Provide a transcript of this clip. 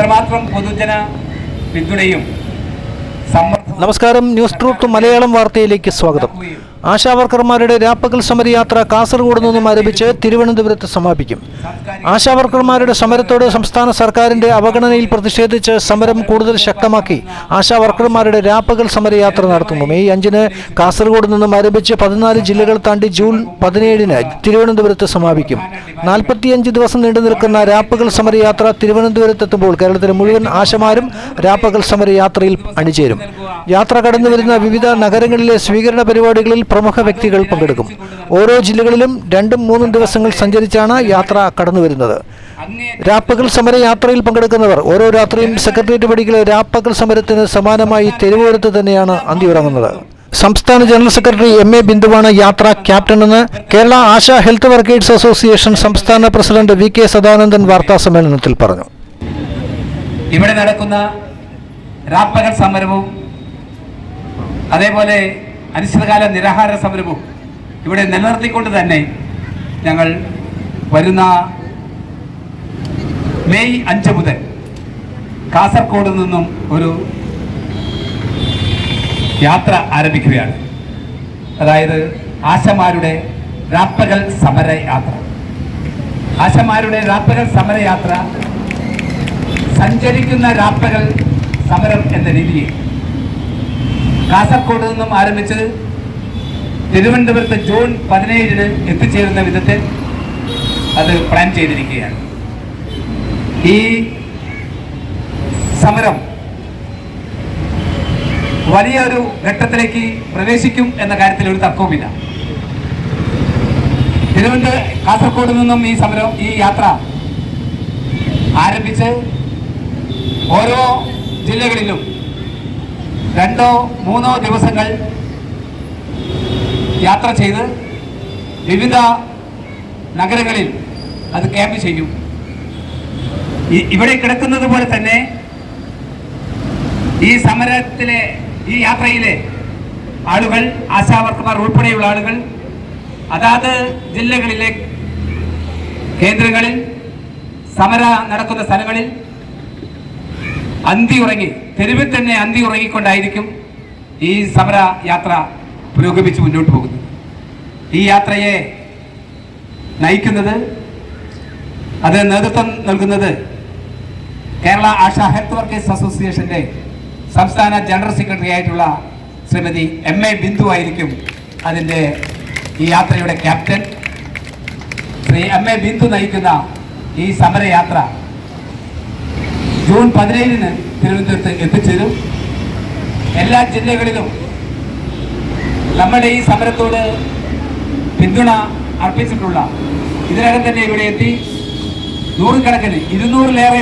ഇത്രമാത്രം പൊതുജന പിന്തുണയും നമസ്കാരം. ന്യൂസ് ട്രൂത്ത് മലയാളം വാർത്തയിലേക്ക് സ്വാഗതം. ആശാവർക്കർമാരുടെ രാപ്പകൽ സമരയാത്ര കാസർഗോഡ് നിന്നും ആരംഭിച്ച് തിരുവനന്തപുരത്ത് സമാപിക്കും. ആശാവർക്കർമാരുടെ സമരത്തോട് സംസ്ഥാന സർക്കാരിന്റെ അവഗണനയിൽ പ്രതിഷേധിച്ച് സമരം കൂടുതൽ ശക്തമാക്കി ആശാവർക്കർമാരുടെ രാപ്പകൽ സമരയാത്ര നടത്തുന്നു. മെയ് അഞ്ചിന് കാസർഗോഡ് നിന്നും ആരംഭിച്ച് പതിനാല് ജില്ലകൾ താണ്ടി ജൂൺ പതിനേഴിന് തിരുവനന്തപുരത്ത് സമാപിക്കും. നാൽപ്പത്തിയഞ്ച് ദിവസം നീണ്ടു നിൽക്കുന്ന രാപ്പകൽ സമരയാത്ര തിരുവനന്തപുരത്തെത്തുമ്പോൾ കേരളത്തിലെ മുഴുവൻ ആശമാരും രാപ്പകൽ സമരയാത്രയിൽ അണിചേരും. യാത്ര കടന്നുവരുന്ന വിവിധ നഗരങ്ങളിലെ സ്വീകരണ പരിപാടികളിൽ പ്രമുഖ വ്യക്തികൾ പങ്കെടുക്കും. ഓരോ ജില്ലകളിലും രണ്ടും മൂന്നും ദിവസങ്ങൾ സഞ്ചരിച്ചാണ് യാത്ര കടന്നുവരുന്നത്. രാപ്പകൽ സമര യാത്രയിൽ പങ്കെടുക്കുന്നവർ ഓരോ രാത്രിയും സെക്രട്ടേറിയറ്റ് പടിക്കലെ രാപ്പകൽ സമരത്തിന് സമാനമായി തെരുവോരത്ത് തന്നെയാണ് അന്തിയുറങ്ങുന്നത്. സംസ്ഥാന ജനറൽ സെക്രട്ടറി എം എ ബിന്ദുവാണ് യാത്ര ക്യാപ്റ്റനെന്ന് Kerala ASHA health workers association സംസ്ഥാന പ്രസിഡന്റ് വി കെ സദാനന്ദൻ വാർത്താ സമ്മേളനത്തിൽ പറഞ്ഞു. ഇവിടെ നടക്കുന്ന രാപ്പകൽ സമരവും അതേപോലെ അനിശ്ചിതകാല നിരാഹാര സമരവും ഇവിടെ നിലനിർത്തിക്കൊണ്ട് തന്നെ ഞങ്ങൾ വരുന്ന മെയ് അഞ്ച് മുതൽ കാസർഗോഡ് നിന്നും ഒരു യാത്ര ആരംഭിക്കുകയാണ്. അതായത് ആശമാരുടെ രാപ്പകൽ സമരയാത്ര ആശമാരുടെ രാപ്പകൽ സമരയാത്ര സഞ്ചരിക്കുന്ന രാപ്പകൽ സമരം എന്ന രീതിയിൽ കാസർഗോഡ് നിന്നും ആരംഭിച്ച് തിരുവനന്തപുരത്ത് ജൂൺ പതിനേഴിന് എത്തിച്ചേരുന്ന വിധത്തിൽ അത് പ്ലാൻ ചെയ്തിരിക്കുകയാണ്. ഈ സമരം വലിയ ഒരു ഘട്ടത്തിലേക്ക് പ്രവേശിക്കും എന്ന കാര്യത്തിൽ ഒരു തർക്കവുമില്ല. തിരുവനന്തപുരം കാസർഗോഡ് നിന്നും ഈ സമരം ഈ യാത്ര ആരംഭിച്ച് ഓരോ ജില്ലകളിലും രണ്ടോ മൂന്നോ ദിവസങ്ങൾ യാത്ര ചെയ്ത് വിവിധ നഗരങ്ങളിൽ അത് ക്യാമ്പ് ചെയ്യും. ഇവിടെ കിടക്കുന്നത് പോലെ തന്നെ ഈ സമരത്തിലെ ഈ യാത്രയിലെ ആളുകൾ ആശാവർക്കർമാർ ഉൾപ്പെടെയുള്ള ആളുകൾ അതാത് ജില്ലകളിലെ കേന്ദ്രങ്ങളിൽ സമര നടക്കുന്ന സ്ഥലങ്ങളിൽ അന്തി ഉറങ്ങി തെരുവിൽ തന്നെ അന്തി ഉറങ്ങിക്കൊണ്ടായിരിക്കും ഈ സമര യാത്ര പുരോഗമിച്ച് മുന്നോട്ട് പോകുന്നത്. ഈ യാത്രയെ നയിക്കുന്നത് അത് നേതൃത്വം നൽകുന്നത് കേരള ആശാ ഹെൽത്ത് വർക്കേഴ്സ് അസോസിയേഷന്റെ സംസ്ഥാന ജനറൽ സെക്രട്ടറി ആയിട്ടുള്ള ശ്രീമതി എം എ ബിന്ദു ആയിരിക്കും അതിന്റെ ഈ യാത്രയുടെ captain. Sri M A Bindu നയിക്കുന്ന ഈ സമരയാത്ര ജൂൺ പതിനേഴിന് തിരുവനന്തപുരത്ത് എത്തിച്ചേരും. എല്ലാ ജില്ലകളിലും നമ്മുടെ ഈ സമരത്തോട് പിന്തുണ അർപ്പിച്ചിട്ടുള്ള ഇതിനകം തന്നെ ഇവിടെ എത്തി. നൂറുകണക്കിന് ഇരുന്നൂറിലേറെ